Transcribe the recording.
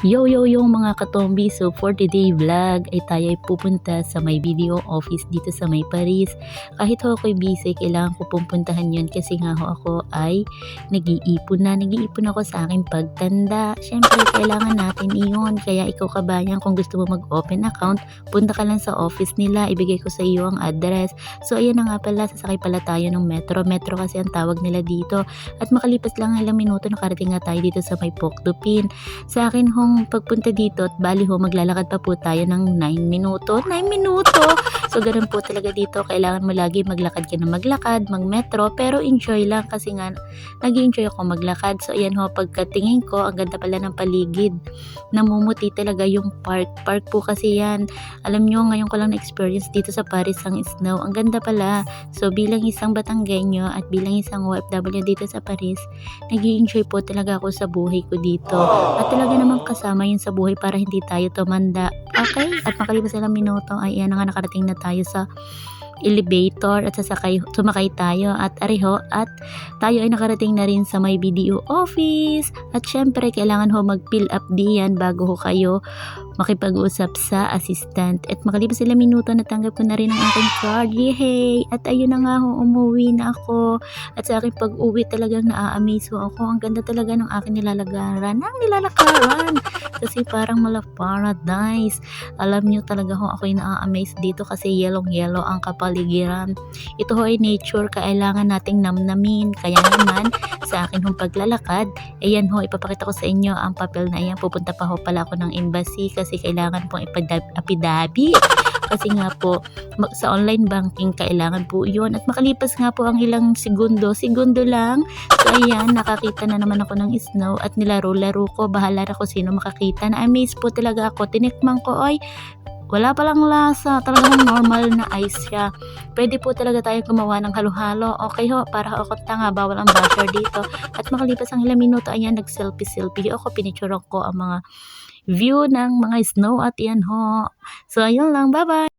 Yo yo yo mga katombi, so for today vlog ay tayo ay pupunta sa may video office dito sa may Paris. Kahit ho ako'y busy, kailangan ko pupuntahan yun kasi nga ho ako ay nag-iipon na. Nag-iipon ako sa aking pagtanda. Siyempre, kailangan natin iyon. Kaya ikaw kabayan, kung gusto mo mag-open account, punta ka lang sa office nila. Ibigay ko sa iyo ang address. So, ayan na nga pala, sasakay pala tayo ng metro. Metro kasi ang tawag nila dito. At makalipas lang ilang minuto, nakarating nga tayo dito sa may Pokdupin. Sa akin hong pagpunta dito at bali ho maglalakad pa po tayo ng 9 minuto. 9 minuto! So ganun po talaga dito. Kailangan mo lagi maglakad ka na maglakad mag metro pero enjoy lang kasi nga nag enjoy ako maglakad. So ayan ho pagkatingin ko ang ganda pala ng paligid. Namumuti talaga yung park. Park po kasi yan. Alam nyo ngayon ko lang na-experience dito sa Paris ang snow. Ang ganda pala. So bilang isang Batanggenyo at bilang isang OFW dito sa Paris nag enjoy po talaga ako sa buhay ko dito. At talaga namang kasama yun sa buhay para hindi tayo tumanda. Okay? At makalipas ilang minuto ay yan nga nakarating na tayo sa elevator at sasakay, sumakay tayo at areho at tayo ay nakarating na rin sa may video office at syempre kailangan ho mag-fill up diyan bago ho kayo makipag-usap sa assistant. At makalipas ilang minuto natanggap ko na rin ang aking card. Yehey! At ayun na nga ho umuwi na ako. At sa aking pag-uwi talagang naa-amaze ako. Ang ganda talaga ng aking nilalagaran ng nilalakaran. Kasi parang mala paradise. Alam nyo talaga ho ako'y naa-amaze dito kasi yellow yellow ang kapaligiran. Ito ho ay nature. Kailangan nating namnamin. Kaya naman sa akin hong paglalakad ayan ho ipapakita ko sa inyo ang papel na iyan pupunta pa ho pala ako ng embassy kasi kailangan pong ipadab-apidabi kasi nga po sa online banking kailangan po yun. At makalipas nga po ang ilang segundo segundo lang. So ayan nakakita na naman ako ng snow at nilaro-laro ko. Bahala na kung sino makakita. Na amaze po talaga ako. Tinikman ko ay wala palang lasa. Talagang normal na ice siya. Pwede po talaga tayo gumawa ng halo-halo. Okay ho para ako tanga. Bawal ang buzzer dito. At makalipas ang ilang minuto ayan nag selfie selfie ako. Pinicturean ko ang mga view ng mga snow at yan ho. So ayun lang. Bye bye